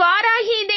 இவ்வாறாகி இதை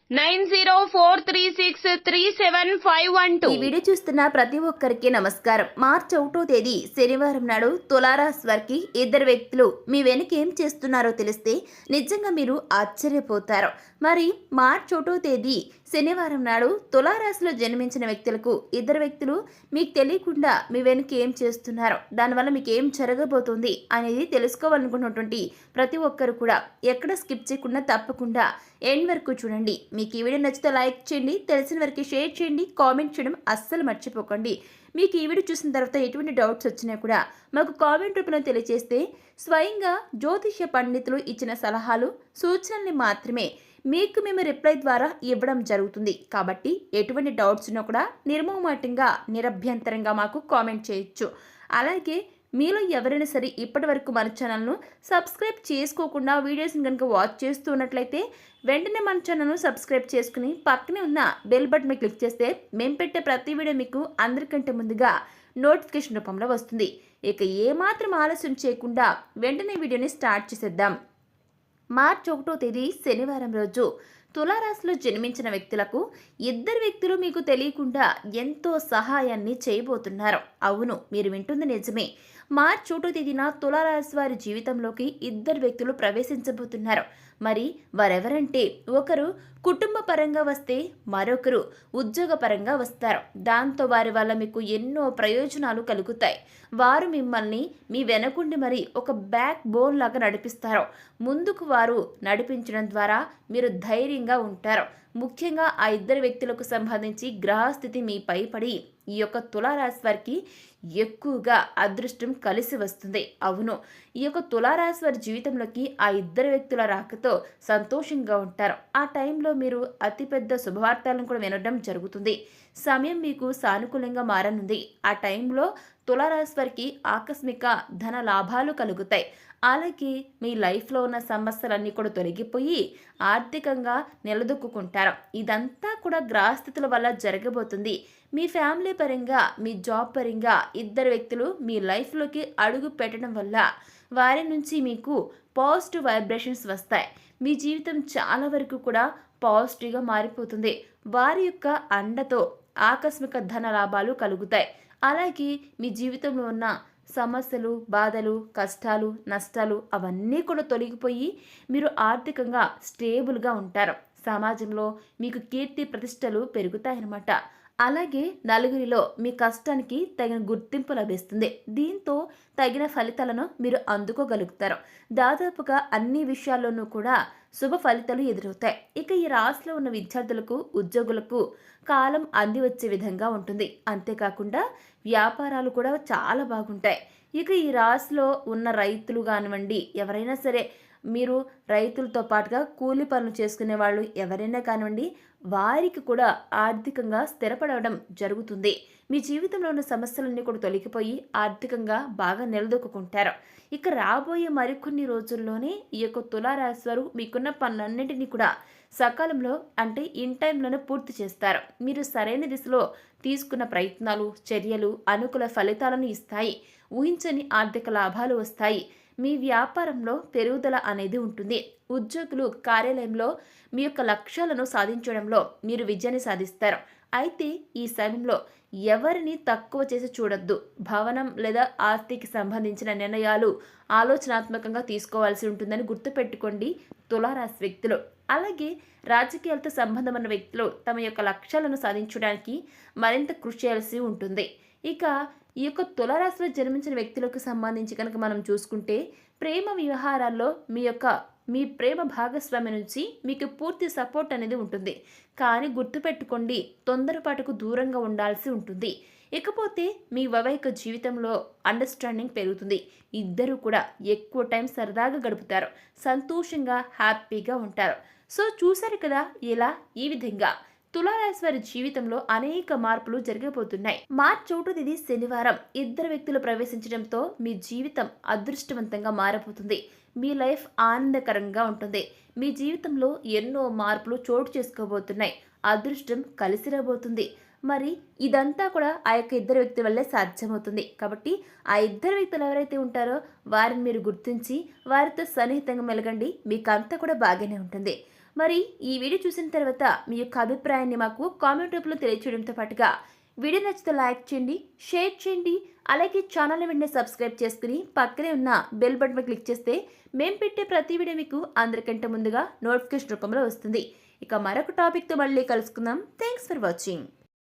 nine zero four three six three seven five one two. ఈ video చూస్తున్న ప్రతి ఒక్కరికి నమస్కారం. మార్చి ఒకటో తేదీ శనివారం నాడు తులారాశి వారికి ఇద్దరు వ్యక్తులు మీ వెనక ఏం చేస్తున్నారో తెలిస్తే నిజంగా మీరు ఆశ్చర్యపోతారు. మరి మార్చి ఒకటో తేదీ శనివారం నాడు తులారాశిలో జన్మించిన వ్యక్తులకు ఇద్దరు వ్యక్తులు మీకు తెలియకుండా మీ వెనక ఏం చేస్తున్నారో? దానివల్ల మీకు ఏం జరగబోతుంది అనేది తెలుసుకోవాలనుకున్నటువంటి ప్రతి ఒక్కరు కూడా ఎక్కడ స్కిప్ చేయకుండా తప్పకుండా ఎండ్ వరకు చూడండి. మీకు ఈ వీడియో నచ్చితే లైక్ చేయండి తెలిసిన వరకు షేర్ చేయండి కామెంట్ చేయడం అస్సలు మర్చిపోకండి. మీకు ఈ వీడియో చూసిన తర్వాత ఎటువంటి డౌట్స్ వచ్చినా కూడా మాకు కామెంట్ రూపంలో తెలియజేస్తే స్వయంగా జ్యోతిష్య పండితులు ఇచ్చిన సలహాలు సూచనల్ని మాత్రమే మీకు మేము రిప్లై ద్వారా ఇవ్వడం జరుగుతుంది. కాబట్టి ఎటువంటి డౌట్స్ ఉన్నా కూడా నిర్మోహమాటంగా నిరభ్యంతరంగా మాకు కామెంట్ చేయొచ్చు. అలాగే మీలో ఎవరైనా సరే ఇప్పటి వరకు మన ఛానల్ను సబ్స్క్రైబ్ చేసుకోకుండా వీడియోస్ని కనుక వాచ్ చేస్తూ ఉన్నట్లయితే వెంటనే మన ఛానల్ను సబ్స్క్రైబ్ చేసుకుని పక్కనే ఉన్న బెల్ బటన్ క్లిక్ చేస్తే మేము పెట్టే ప్రతి వీడియో మీకు అందరికంటే ముందుగా నోటిఫికేషన్ రూపంలో వస్తుంది. ఇక ఏమాత్రం ఆలస్యం చేయకుండా వెంటనే వీడియోని స్టార్ట్ చేసేద్దాం. మార్చి ఒకటో తేదీ శనివారం రోజు తులారాశిలో జన్మించిన వ్యక్తులకు ఇద్దరు వ్యక్తులు మీకు తెలియకుండా ఎంతో సహాయాన్ని చేయబోతున్నారు. అవును మీరు వింటుంది నిజమే. మార్చి ఒకటో తేదీన తులారాశి వారి జీవితంలోకి ఇద్దరు వ్యక్తులు ప్రవేశించబోతున్నారు. మరి వారెవరంటే ఒకరు కుటుంబ పరంగా వస్తే మరొకరు ఉద్యోగ పరంగా వస్తారు. దాంతో వారి వల్ల మీకు ఎన్నో ప్రయోజనాలు కలుగుతాయి. వారు మిమ్మల్ని మీ వెనకుండి మరి ఒక బ్యాక్ బోన్ లాగా నడిపిస్తారు. ముందుకు వారు నడిపించడం ద్వారా మీరు ధైర్యంగా ఉంటారు. ముఖ్యంగా ఆ ఇద్దరు వ్యక్తులకు సంబంధించి గ్రహస్థితి మీపై పడి ఈ యొక్క తులారాశి వారికి ఎక్కువగా అదృష్టం కలిసి వస్తుంది. అవును ఈ యొక్క తులారాశి వారి జీవితంలోకి ఆ ఇద్దరు వ్యక్తుల రాకతో సంతోషంగా ఉంటారు. ఆ టైంలో మీరు అతిపెద్ద శుభవార్తలను కూడా వినడం జరుగుతుంది. సమయం మీకు సానుకూలంగా మారనుంది. ఆ టైంలో తులారాశి వారికి ఆకస్మిక ధన లాభాలు కలుగుతాయి. అలాగే మీ లైఫ్లో ఉన్న సమస్యలన్నీ కూడా తొలగిపోయి ఆర్థికంగా నిలదొక్కుంటారు ఇదంతా కూడా గ్రహస్థితుల వల్ల జరగబోతుంది. మీ ఫ్యామిలీ పరంగా మీ జాబ్ పరంగా ఇద్దరు వ్యక్తులు మీ లైఫ్లోకి అడుగు పెట్టడం వల్ల వారి నుంచి మీకు పాజిటివ్ వైబ్రేషన్స్ వస్తాయి. మీ జీవితం చాలా వరకు కూడా పాజిటివ్గా మారిపోతుంది. వారి యొక్క అండతో ఆకస్మిక ధన లాభాలు కలుగుతాయి. అలాగే మీ జీవితంలో ఉన్న సమస్యలు బాధలు కష్టాలు నష్టాలు అవన్నీ కూడా తొలగిపోయి మీరు ఆర్థికంగా స్టేబుల్గా ఉంటారు. సమాజంలో మీకు కీర్తి ప్రతిష్టలు పెరుగుతాయన్నమాట. అలాగే నలుగురిలో మీ కష్టానికి తగిన గుర్తింపు లభిస్తుంది. దీంతో తగిన ఫలితాలను మీరు అందుకోగలుగుతారు. దాదాపుగా అన్ని విషయాల్లోనూ కూడా శుభ ఫలితాలు ఎదురవుతాయి. ఇక ఈ రాశిలో ఉన్న విద్యార్థులకు ఉద్యోగులకు కాలం అంది వచ్చే విధంగా ఉంటుంది. అంతేకాకుండా వ్యాపారాలు కూడా చాలా బాగుంటాయి. ఇక ఈ రాశిలో ఉన్న రైతులు కానివ్వండి ఎవరైనా సరే మీరు రైతులతో పాటుగా కూలి పనులు చేసుకునే వాళ్ళు ఎవరైనా కానివ్వండి వారికి కూడా ఆర్థికంగా స్థిరపడడం జరుగుతుంది. మీ జీవితంలో ఉన్న సమస్యలన్నీ కూడా తొలగిపోయి ఆర్థికంగా బాగా నిలదొక్కుంటారు ఇక రాబోయే మరికొన్ని రోజుల్లోనే ఈ యొక్క తులారాశి వారు మీకున్న పనులన్నింటినీ కూడా సకాలంలో అంటే ఇన్ టైంలోనే పూర్తి చేస్తారు. మీరు సరైన దిశలో తీసుకున్న ప్రయత్నాలు చర్యలు అనుకూల ఫలితాలను ఇస్తాయి. ఊహించని ఆర్థిక లాభాలు వస్తాయి. మీ వ్యాపారంలో పెరుగుదల అనేది ఉంటుంది. ఉద్యోగులు కార్యాలయంలో మీ యొక్క లక్ష్యాలను సాధించడంలో మీరు విజయాన్ని సాధిస్తారు. అయితే ఈ సమయంలో ఎవరిని తక్కువ చేసి చూడొద్దు. భవనం లేదా ఆస్తికి సంబంధించిన నిర్ణయాలు ఆలోచనాత్మకంగా తీసుకోవాల్సి ఉంటుందని గుర్తుపెట్టుకోండి తులారాశి వ్యక్తులు. అలాగే రాజకీయాలతో సంబంధం ఉన్న వ్యక్తులు తమ యొక్క లక్ష్యాలను సాధించడానికి మరింత కృషి చేయాల్సి ఉంటుంది. ఇక ఈ యొక్క తులారాశిలో జన్మించిన వ్యక్తులకు సంబంధించి కనుక మనం చూసుకుంటే ప్రేమ వ్యవహారాల్లో మీ యొక్క మీ ప్రేమ భాగస్వామి నుంచి మీకు పూర్తి సపోర్ట్ అనేది ఉంటుంది. కానీ గుర్తుపెట్టుకోండి తొందరపాటుకు దూరంగా ఉండాల్సి ఉంటుంది. ఇకపోతే మీ వైవాహిక జీవితంలో అండర్స్టాండింగ్ పెరుగుతుంది. ఇద్దరు కూడా ఎక్కువ టైం సరదాగా గడుపుతారు. సంతోషంగా హ్యాపీగా ఉంటారు. సో చూశారు కదా ఇలా ఈ విధంగా తులారాశి వారి జీవితంలో అనేక మార్పులు జరగబోతున్నాయి మార్చి ఒకటో తేదీ శనివారం. ఇద్దరు వ్యక్తులు ప్రవేశించడంతో మీ జీవితం అదృష్టవంతంగా మారబోతుంది. మీ లైఫ్ ఆనందకరంగా ఉంటుంది. మీ జీవితంలో ఎన్నో మార్పులు చోటు చేసుకోబోతున్నాయి. అదృష్టం కలిసి రాబోతుంది. మరి ఇదంతా కూడా ఆ యొక్క ఇద్దరు వ్యక్తుల వల్లే సాధ్యమవుతుంది. కాబట్టి ఆ ఇద్దరు వ్యక్తులు ఎవరైతే ఉంటారో వారిని మీరు గుర్తించి వారితో సన్నిహితంగా మెలగండి. మీకు అంతా కూడా బాగానే ఉంటుంది. మరి ఈ వీడియో చూసిన తర్వాత మీ యొక్క అభిప్రాయాన్ని మాకు కామెంట్ రూపంలో తెలియచేయడంతో పాటుగా వీడియో నచ్చితే లైక్ చేయండి షేర్ చేయండి అలాగే ఛానల్ని వెంటనే సబ్స్క్రైబ్ చేసుకుని పక్కనే ఉన్న బెల్ బటన్ క్లిక్ చేస్తే మేము పెట్టే ప్రతి వీడియో మీకు అందరికంటే ముందుగా నోటిఫికేషన్ రూపంలో వస్తుంది. ఇక మరొక టాపిక్తో మళ్ళీ కలుసుకుందాం. Thanks for watching.